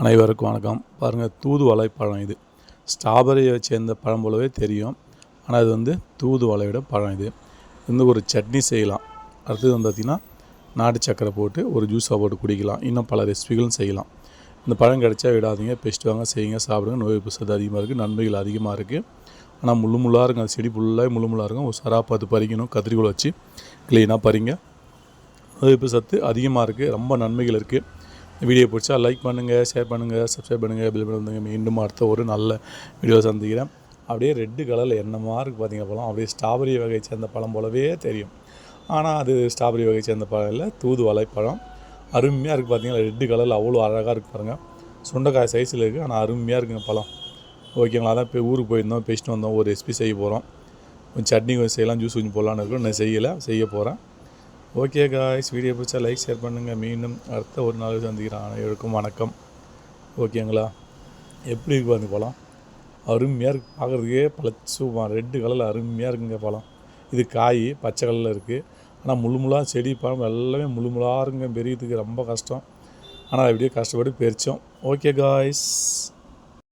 அனைவருக்கும் வணக்கம். பாருங்கள் தூதுவளை பழம் இது. ஸ்ட்ராபெரியை சேர்ந்த பழம் போலவே தெரியும். ஆனால் இது வந்து தூதுவளையோட பழம் இது. வந்து ஒரு சட்னி செய்யலாம். அடுத்தது வந்து பார்த்திங்கன்னா நாட்டு சக்கரை போட்டு ஒரு ஜூஸாக போட்டு குடிக்கலாம். இன்னும் பல ரெசிபிகளும் செய்யலாம். இந்த பழம் கிடைச்சா விடாதீங்க. பெஸ்ட் வாங்க செய்யுங்க. சாப்பிடுங்க. நோய் எதிர்ப்பு சத்து அதிகமாக இருக்குது நன்மைகள் அதிகமாக இருக்குது ஆனால் முள்ளு முள்ளாக இருக்கும். அந்த செடி ஃபுல்லாக முள்ளு முள்ளாக இருக்கும். ஒரு சரா பார்த்து பறிக்கணும். கத்திரிக்கோல் வச்சு க்ளீனாக பறிங்க. நோய் எதிர்ப்பு சத்து அதிகமாக இருக்குது ரொம்ப நன்மைகள் இருக்குது வீடியோ பிடிச்சா லைக் பண்ணுங்கள் ஷேர் பண்ணுங்கள் சப்ஸ்கிரைப் பண்ணுங்கள் பில் பண்ணுங்க மீண்டும் அடுத்த ஒரு நல்ல வீடியோ சந்திக்கிறேன். அப்படியே ரெட்டு கலரில் என்னமா இருக்குது பார்த்தீங்கன்னா பழம் அப்படியே ஸ்ட்ராபெரி வகை சேர்ந்த பழம் போலவே தெரியும். ஆனால் அது ஸ்ட்ராபெரி வகை சேர்ந்த பழம் இல்லை தூதுவளை பழம் அருமையாக இருக்குது பார்த்தீங்கன்னா ரெட்டு கலரில் அவ்வளோ அழகாக இருக்குது பாருங்கள் சுண்டைக்காய் சைஸில் இருக்குது ஆனால் அருமையாக இருக்குங்க பழம். ஓகேங்களா அதான் இப்போ ஊருக்கு போயிருந்தோம் பேசிட்டு வந்தோம் ஒரு ரெசிபி செய்ய போகிறோம் கொஞ்சம் சட்னி கொஞ்சம் செய்யலாம் ஜூஸ் கொஞ்சம் போடலான்னு இருக்கோம். நான் செய்யலை செய்ய போகிறேன் ஓகே காய்ஸ் வீடியோ பிடிச்சா லைக் ஷேர் பண்ணுங்கள் மீண்டும் அடுத்த ஒரு நாள் சந்திக்கிறேன். அனைவருக்கும் வணக்கம். ஓகேங்களா எப்படி இருக்கு அந்த பழம்? அருமையாக இருக்குது பார்க்குறதுக்கே பழச்சுமா ரெட்டு கலரில் அருமையாக இருக்குங்க பழம். இது காய் பச்சை கலரில் இருக்குது ஆனால் முழுமுழாக செடி பழம் எல்லாமே முழு முழாக இருக்குங்க. பெரியதுக்கு ரொம்ப கஷ்டம். ஆனால் அப்படியே கஷ்டப்பட்டு பெரிச்சோம் ஓகே காய்ஸ்